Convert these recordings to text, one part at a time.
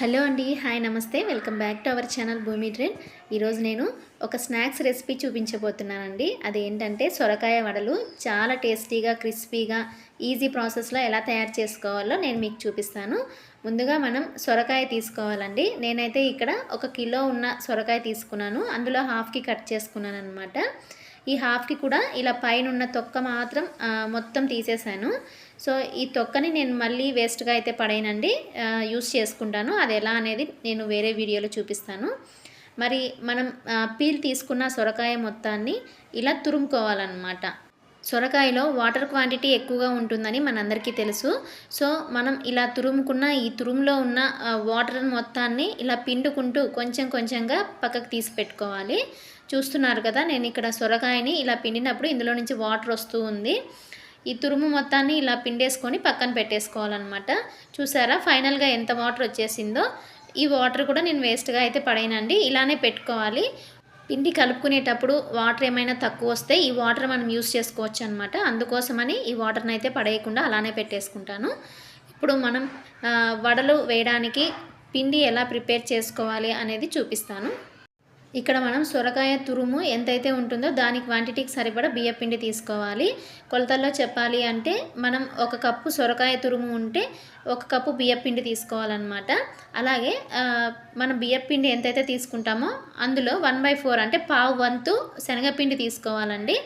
Hello అండి hi namaste. Welcome back to our channel Bhoomi trend. ఈరోజు నేను ఒక స్నాక్స్ రెసిపీ చూపించబోతున్నానండి. అదేంటంటే సొరకాయ వడలు చాలా టేస్టీగా క్రిస్పీగా ఈజీ ప్రాసెస్లో ఎలా తయారు చేసుకోవాలో నేను మీకు చూపిస్తాను. ముందుగా మనం సొరకాయ తీసుకోవాలండి. నేనైతే ఇక్కడ ఒక కిలో ఉన్న సొరకాయ తీసుకున్నాను. అందులో హాఫ్కి కట్ చేసుకున్నాను అనమాట ఈ హాఫ్కి కూడా ఇలా పైన ఉన్న తొక్క మాత్రం మొత్తం తీసేసాను. సో ఈ తొక్కని నేను మళ్ళీ వేస్ట్గా అయితే పడేయనండి. యూస్ చేసుకుంటాను. అది ఎలా అనేది నేను వేరే వీడియోలో చూపిస్తాను. మరి మనం పీల్ తీసుకున్న సొరకాయ మొత్తాన్ని ఇలా తురుముకోవాలన్నమాట. సొరకాయలో వాటర్ క్వాంటిటీ ఎక్కువగా ఉంటుందని మనందరికీ తెలుసు. సో మనం ఇలా తురుముకున్న ఈ తురుములో ఉన్న వాటర్ మొత్తాన్ని ఇలా పిండుకుంటూ కొంచెం కొంచెంగా పక్కకు తీసి పెట్టుకోవాలి. చూస్తున్నారు కదా నేను ఇక్కడ సొరకాయని ఇలా పిండినప్పుడు ఇందులో నుంచి వాటర్ వస్తూ ఉంది. ఈ తురుము మొత్తాన్ని ఇలా పిండేసుకొని పక్కన పెట్టేసుకోవాలన్నమాట. చూసారా ఫైనల్గా ఎంత వాటర్ వచ్చేసిందో. ఈ వాటర్ కూడా నేను వేస్ట్గా అయితే పడేయనండి ఇలానే పెట్టుకోవాలి. పిండి కలుపుకునేటప్పుడు వాటర్ ఏమైనా తక్కువ వస్తే ఈ వాటర్ మనం యూస్ చేసుకోవచ్చు అనమాట అందుకోసమని ఈ వాటర్ని అయితే పడేయకుండా అలానే పెట్టేసుకుంటాను. ఇప్పుడు మనం వడలు వేయడానికి పిండి ఎలా ప్రిపేర్ చేసుకోవాలి అనేది చూపిస్తాను. ఇక్కడ మనం సొరకాయ తురుము ఎంతైతే ఉంటుందో దాని క్వాంటిటీకి సరిపడా బియ్య పిండి తీసుకోవాలి. కొలతల్లో చెప్పాలి అంటే మనం ఒక కప్పు సొరకాయ తురుము ఉంటే ఒక కప్పు బియ్య పిండి తీసుకోవాలన్నమాట. అలాగే మనం బియ్య పిండి ఎంతైతే తీసుకుంటామో అందులో వన్ బై ఫోర్ అంటే పావు వంతు శనగపిండి తీసుకోవాలండి.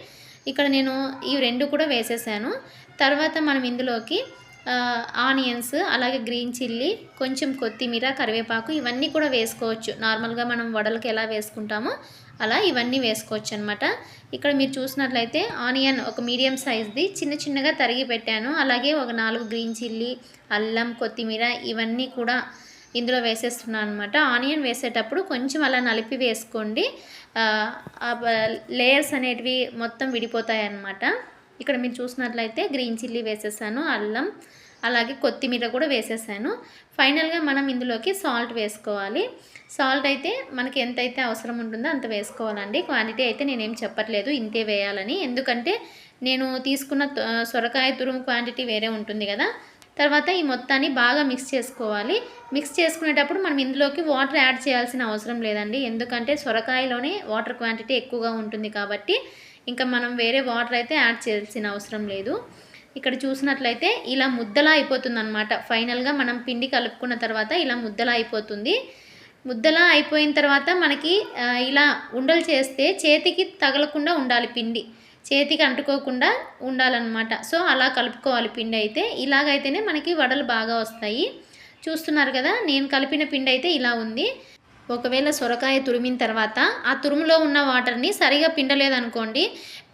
ఇక్కడ నేను ఈ రెండు కూడా వేసేసాను. తర్వాత మనం ఇందులోకి ఆనియన్స్ అలాగే గ్రీన్ చిల్లీ కొంచెం కొత్తిమీర కరివేపాకు ఇవన్నీ కూడా వేసుకోవచ్చు. నార్మల్గా మనం వడలకి ఎలా వేసుకుంటామో అలా ఇవన్నీ వేసుకోవచ్చు అనమాట ఇక్కడ మీరు చూసినట్లయితే ఆనియన్ ఒక మీడియం సైజ్ది చిన్న చిన్నగా తరిగి పెట్టాను. అలాగే ఒక నాలుగు గ్రీన్ చిల్లీ అల్లం కొత్తిమీర ఇవన్నీ కూడా ఇందులో వేసేస్తున్నాను అనమాట ఆనియన్ వేసేటప్పుడు కొంచెం అలా నలిపి వేసుకోండి. లేయర్స్ అనేటివి మొత్తం విడిపోతాయి అన్నమాట ఇక్కడ మీరు చూసినట్లయితే గ్రీన్ చిల్లీ వేసేసాను అల్లం అలాగే కొత్తిమీర కూడా వేసేసాను. ఫైనల్గా మనం ఇందులోకి సాల్ట్ వేసుకోవాలి. సాల్ట్ అయితే మనకి ఎంతైతే అవసరం ఉంటుందో అంత వేసుకోవాలండి. క్వాంటిటీ అయితే నేనేం చెప్పట్లేదు ఇంతే వేయాలని. ఎందుకంటే నేను తీసుకున్న సొరకాయ తురుము క్వాంటిటీ వేరే ఉంటుంది కదా. తర్వాత ఈ మొత్తాన్ని బాగా మిక్స్ చేసుకోవాలి. మిక్స్ చేసుకునేటప్పుడు మనం ఇందులోకి వాటర్ యాడ్ చేయాల్సిన అవసరం లేదండి. ఎందుకంటే సొరకాయలోనే వాటర్ క్వాంటిటీ ఎక్కువగా ఉంటుంది కాబట్టి ఇంకా మనం వేరే వాటర్ అయితే యాడ్ చేయాల్సిన అవసరం లేదు. ఇక్కడ చూసినట్లయితే ఇలా ముద్దలా అయిపోతుంది అనమాట ఫైనల్గా మనం పిండి కలుపుకున్న తర్వాత ఇలా ముద్దలా అయిపోతుంది. ముద్దలా అయిపోయిన తర్వాత మనకి ఇలా ఉండలు చేస్తే చేతికి తగలకుండా ఉండాలి పిండి. చేతికి అంటుకోకుండా ఉండాలన్నమాట. సో అలా కలుపుకోవాలి పిండి అయితే. ఇలాగైతేనే మనకి వడలు బాగా వస్తాయి. చూస్తున్నారు కదా నేను కలిపిన పిండి అయితే ఇలా ఉంది. ఒకవేళ సొరకాయ తురిమిన తర్వాత ఆ తురుములో ఉన్న వాటర్ని సరిగా పిండలేదనుకోండి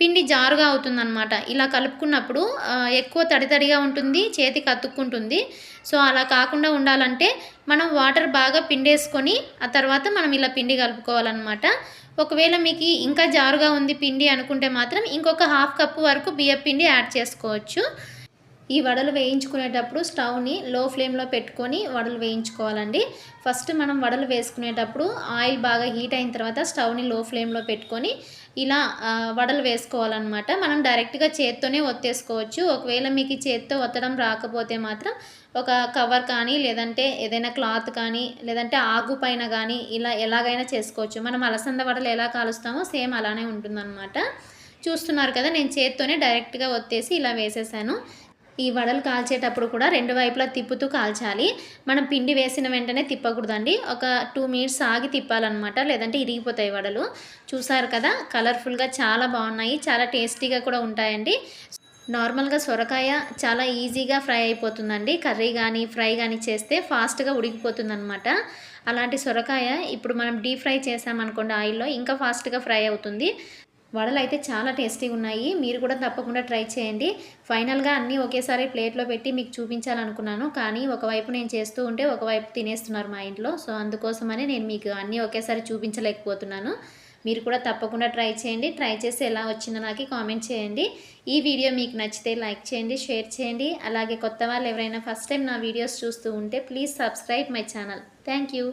పిండి జారుగా అవుతుందన్నమాట. ఇలా కలుపుకున్నప్పుడు ఎక్కువ తడి తడిగా ఉంటుంది చేతికి అతుక్కుంటుంది. సో అలా కాకుండా ఉండాలంటే మనం వాటర్ బాగా పిండేసుకొని ఆ తర్వాత మనం ఇలా పిండి కలుపుకోవాలన్నమాట. ఒకవేళ మీకు ఇంకా జారుగా ఉంది పిండి అనుకుంటే మాత్రం ఇంకొక హాఫ్ కప్పు వరకు బియ్య పిండి యాడ్ చేసుకోవచ్చు. ఈ వడలు వేయించుకునేటప్పుడు స్టవ్ని లో ఫ్లేమ్లో పెట్టుకొని వడలు వేయించుకోవాలండి. ఫస్ట్ మనం వడలు వేసుకునేటప్పుడు ఆయిల్ బాగా హీట్ అయిన తర్వాత స్టవ్ని లో ఫ్లేమ్లో పెట్టుకొని ఇలా వడలు వేసుకోవాలన్నమాట. మనం డైరెక్ట్గా చేత్తోనే ఒత్తేసుకోవచ్చు. ఒకవేళ మీకు చేత్తో ఒత్తడం రాకపోతే మాత్రం ఒక కవర్ కానీ లేదంటే ఏదైనా క్లాత్ కానీ లేదంటే ఆగు పైన కానీ ఇలా ఎలాగైనా చేసుకోవచ్చు. మనం అలసంద వడలు ఎలా కాలుస్తామో సేమ్ అలానే ఉంటుందన్నమాట. చూస్తున్నారు కదా నేను చేత్తోనే డైరెక్ట్గా ఒత్తేసి ఇలా వేసేసాను. ఈ వడలు కాల్చేటప్పుడు కూడా రెండు వైపులా తిప్పుతూ కాల్చాలి. మనం పిండి వేసిన వెంటనే తిప్పకూడదండి. ఒక టూ మినిట్స్ ఆగి తిప్పాలన్నమాట. లేదంటే ఇరిగిపోతాయి వడలు. చూసారు కదా కలర్ఫుల్గా చాలా బాగున్నాయి. చాలా టేస్టీగా కూడా ఉంటాయండి. నార్మల్గా సొరకాయ చాలా ఈజీగా ఫ్రై అయిపోతుందండి. కర్రీ కానీ ఫ్రై కానీ చేస్తే ఫాస్ట్గా ఉడికిపోతుంది అనమాట అలాంటి సొరకాయ ఇప్పుడు మనం డీప్ ఫ్రై చేసామనుకోండి ఆయిల్లో ఇంకా ఫాస్ట్గా ఫ్రై అవుతుంది. వడలు అయితే చాలా టేస్టీగా ఉన్నాయి మీరు కూడా తప్పకుండా ట్రై చేయండి. ఫైనల్గా అన్నీ ఒకేసారి ప్లేట్లో పెట్టి మీకు చూపించాలనుకున్నాను. కానీ ఒకవైపు నేను చేస్తూ ఉంటే ఒకవైపు తినేస్తున్నారు మా ఇంట్లో. సో అందుకోసమని నేను మీకు అన్నీ ఒకేసారి చూపించలేకపోతున్నాను. మీరు కూడా తప్పకుండా ట్రై చేయండి. ట్రై చేసి ఎలా వచ్చిందో నాకు కామెంట్ చేయండి. ఈ వీడియో మీకు నచ్చితే లైక్ చేయండి షేర్ చేయండి. అలాగే కొత్త వాళ్ళు ఎవరైనా ఫస్ట్ టైం నా వీడియోస్ చూస్తూ ఉంటే please subscribe my channel. Thank you.